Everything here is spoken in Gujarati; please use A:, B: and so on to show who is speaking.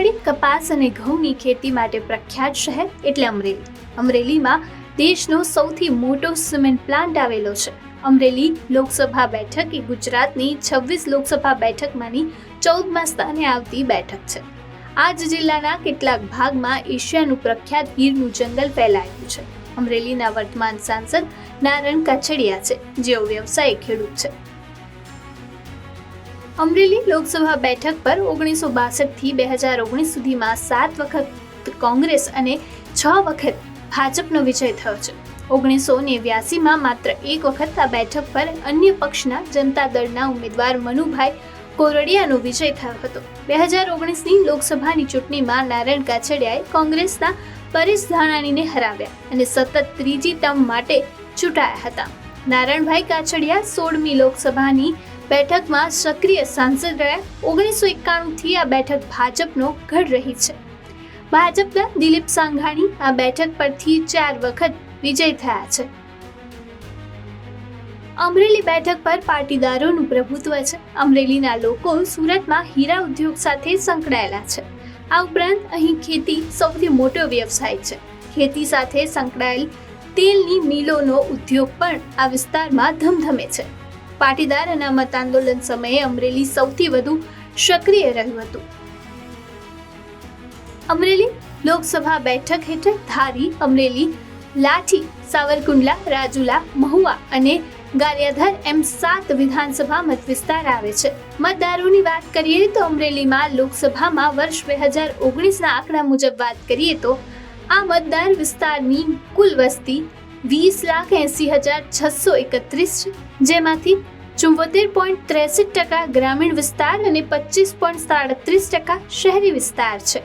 A: કપાસ અને ઘઉંની ખેતી માટે પ્રખ્યાત શહેર એટલે અમરેલી. અમરેલીમાં દેશનો સૌથી મોટો સિમેન્ટ પ્લાન્ટ આવેલો છે. અમરેલી લોકસભા બેઠક એ ગુજરાતની છવ્વીસ લોકસભા બેઠકમાંની ચૌદમાં સ્થાને આવતી બેઠક છે. આ જ જિલ્લાના કેટલાક ભાગમાં એશિયાનું પ્રખ્યાત ગીરનું જંગલ ફેલાયેલું છે. અમરેલીના વર્તમાન સાંસદ નારણ કાછડિયા છે, જેઓ વ્યવસાય ખેડૂત છે. અમરેલી લોકસભા બેઠક પર ઓગણીસો બાસઠથી બે હજાર ઓગણીસ સુધીમાં સાત વખત કોંગ્રેસ અને છ વખત ભાજપનો વિજય થયો છે. ઓગણીસો નેવ્યાસીમાં માત્ર એક વખત આ બેઠક પર અન્ય પક્ષના જનતા દળના ઉમેદવાર મનુભાઈ કોરડિયાનો વિજય થયો હતો. બે હજાર ઓગણીસની લોકસભાની ચૂંટણીમાં નારાયણ કાછડિયાએ કોંગ્રેસના પરેશ ધાણાનીને હરાવ્યા અને સતત ત્રીજી ટર્મ માટે ચૂંટાયા હતા. નારાયણભાઈ કાછડિયા સોળમી લોકસભાની બેઠકમાં સક્રિય સાંસદ રહ્યા ઓગણીસો એકાણુંથી આ બેઠક ભાજપનો ગઢ રહી છે. ભાજપના દિલીપ સાંઘાણી આ બેઠક પરથી ચાર વખત વિજય થયા છે. અમરેલી બેઠક પર પાટીદારોનું પ્રભુત્વ છે. અમરેલીના લોકો સુરતમાં હીરા ઉદ્યોગ સાથે સંકળાયેલા છે. આ ઉપરાંત અહીં ખેતી સૌથી મોટો વ્યવસાય છે. ખેતી સાથે સંકળાયેલ તેલની મિલોનો ઉદ્યોગ પણ આ વિસ્તારમાં ધમધમે છે. પાટીદાર અનામત આંદોલન સમયે અમરેલી સૌથી વધુ સક્રિય રહ્યું હતું. અમરેલી લોકસભા બેઠક હેઠળ ધારી અમરેલી, લાઠી, સાવરકુંડલા, રાજુલા, મહુવા અને ગારિયાધર એમ સાત વિધાનસભા મત વિસ્તાર આવે છે. મતદારોની વાત કરીએ તો અમરેલીમાં લોકસભામાં વર્ષ બે હજાર ઓગણીસના આંકડા મુજબ વાત કરીએ તો આ મતદાર વિસ્તારની કુલ વસ્તી વીસ લાખ એંસી હજાર છસો એકત્રીસ છે. જેમાંથી ચુંવોતેર પોઈન્ટ ત્રેસઠ ટકા ગ્રામીણ વિસ્તાર અને પચીસ પોઈન્ટ સાડત્રીસ ટકા શહેરી વિસ્તાર છે.